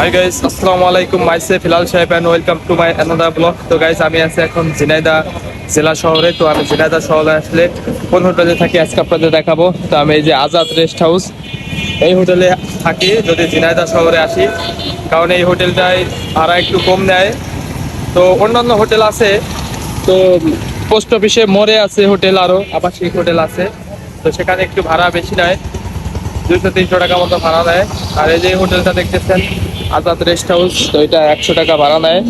Hi guys আসসালামু আলাইকুম মাইসে ফিলাল সাহেব and welcome to my another blog তো গাইস আমি আছি এখন ঝিনাইদা জেলা শহরে। তো আমি ঝিনাইদা শহরে আসলে কোন হোটেলে থাকি আজকে আপনাদের দেখাবো। তো আমি এই যে আজাদ রেস্ট হাউস এই হোটেলে থাকি যদি ঝিনাইদা শহরে আসি। কারণ এই হোটেলটায় ভাড়া একটু কম নেয়। তো অন্যান্য হোটেল আছে। তো পোস্ট অফিসে মোড়ে আছে হোটেল আরও আবাসিক হোটেল আছে। তো সেখানে একটু ভাড়া বেশি নেয়। দুশো তিনশো টাকা মতো ভাড়া নেয়। আর এই যে হোটেলটা দেখতেছেন আজাদ রেস্ট হাউস, তো এটা একশো টাকা ভাড়া নেয়।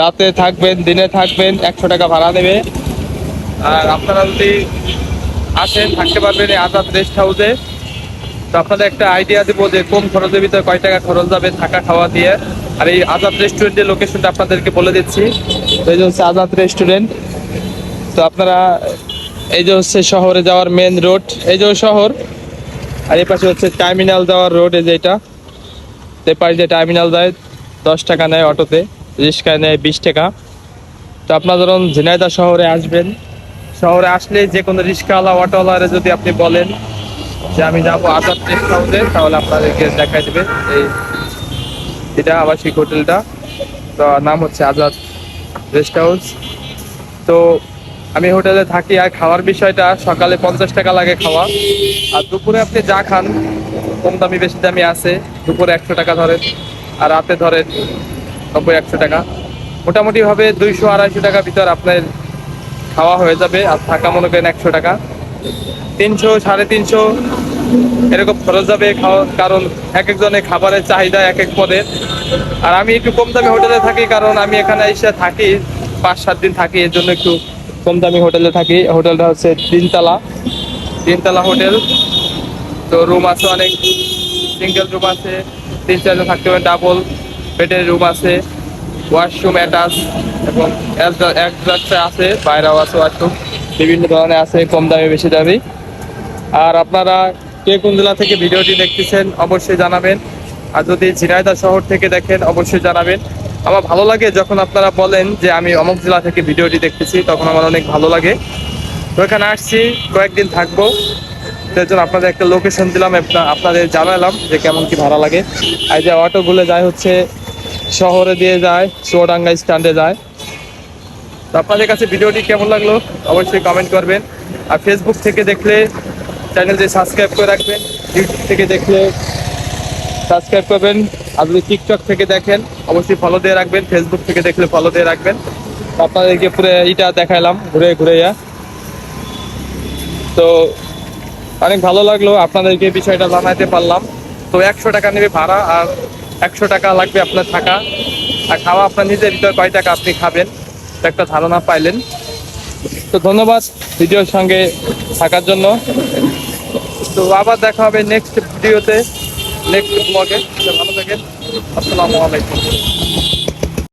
রাতে থাকবেন, দিনে থাকবেন, একশো টাকা ভাড়া নেবে আর আপনারা যদি আসেন, থাকতে পারবেন এই আজাদ রেস্ট হাউসে। তো আপনাদের একটা আইডিয়া দেবো যে কম খরচের ভিতরে কয় টাকা খরচ যাবে থাকা খাওয়া দিয়ে। আর এই আজাদ রেস্টুরেন্টের লোকেশনটা আপনাদেরকে বলে দিচ্ছি। তো এই যে হচ্ছে আজাদ রেস্টুরেন্ট তো আপনারা এই যে হচ্ছে শহরে যাওয়ার মেন রোড এই যে শহর। আর এই পাশে হচ্ছে টার্মিনাল যাওয়ার রোড এই যে এটা। পাশে যে টার্মিনাল যায়, দশ টাকা নেয় অটোতে রিক্সায় নেয় বিশ টাকা। তো আপনারা ধরুন ঝিনাইদা শহরে আসবেন, শহরে আসলে যে কোনো রিক্সাওয়ালা, অটোওয়ালারে যদি আপনি বলেন যে আমি যাব আজাদ হাউসে তাহলে আপনাদেরকে দেখাই দেবে এই এটা আবাসিক হোটেলটা। তো নাম হচ্ছে আজাদ রেস্ট হাউস তো আমি হোটেলে থাকি আর খাওয়ার বিষয়টা সকালে পঞ্চাশ টাকা লাগে খাওয়া। আর দুপুরে আপনি যা খান কম দামি, বেশি দামি আছে। দুপুরে একশো টাকা ধরেন আর রাতে ধরেন নব্বই, একশো টাকা। মোটামুটি ভাবে দুইশো, আড়াইশো টাকা ভিতর আপনার খাওয়া হয়ে যাবে আর থাকা মনে করেন একশো টাকা। তিনশো, সাড়ে তিনশো এরকম খরচ যাবে খাওয়া, কারণ এক একজনের খাবারের চাহিদা এক এক পদের। আর আমি একটু কম দামি হোটেলে থাকি, কারণ আমি এখানে এসে থাকি, পাঁচ, সাত দিন থাকি, এর জন্য একটু কম দামি হোটেলে থাকি। হোটেলটা হচ্ছে তিনতলা। তিনতলা হোটেল। তো রুম আছে অনেক। সিঙ্গেল রুম আছে। তিন চারজন থাকতে পারেন ডাবল বেডের রুম আছে। ওয়াশরুম অ্যাটাচ এবং আছে, বাইরেও আছে ওয়াশরুম বিভিন্ন ধরনের আছে, কম দামে, বেশি দামি। আর আপনারা কে কোন জেলা থেকে ভিডিওটি দেখতেছেন, অবশ্যই জানাবেন। আর যদি ঝিনাইদা শহর থেকে দেখেন, অবশ্যই জানাবেন। আমার ভালো লাগে যখন আপনারা বলেন যে আমি অমুক জেলা থেকে ভিডিওটি দেখতেছি, তখন আমার অনেক ভালো লাগে। তো এখানে আসছি, কয়েকদিন থাকব। তার জন্য আপনাদের একটা লোকেশন দিলাম, আপনা- আপনাদের জানালাম যে কেমন কি ভাড়া লাগে। আর যে অটোগুলো যায় হচ্ছে শহরে দিয়ে যায়, চুয়াডাঙ্গা স্ট্যান্ডে যায়। তো আপনাদের কাছে ভিডিওটি কেমন লাগল অবশ্যই কমেন্ট করবেন। আর ফেসবুক থেকে দেখলে চ্যানেলটি সাবস্ক্রাইব করে রাখবেন ইউটিউব থেকে দেখলে সাবস্ক্রাইব করবেন। আর যদি টিকটক থেকে দেখেন, অবশ্যই ফলো দিয়ে রাখবেন ফেসবুক থেকে দেখলে ফলো দিয়ে রাখবেন। আপনাদেরকে পুরো এইটা দেখাইলাম, ঘুরে ঘুরে তো অনেক ভালো লাগল, আপনাদেরকে বিষয়টা জানাতে পারলাম। তো একশো টাকা নেবে ভাড়া আর একশো টাকা লাগবে আপনার থাকা। আর খাওয়া আপনার নিজের ভিতরে কয় টাকা আপনি খাবেন একটা ধারণা পাইলেন। তো ধন্যবাদ ভিডিওর সঙ্গে থাকার জন্য। তো আবার দেখা হবে নেক্সট ভিডিওতে নেক্সট ব্লগে ভালো থাকেন, আসসালামু আলাইকুম।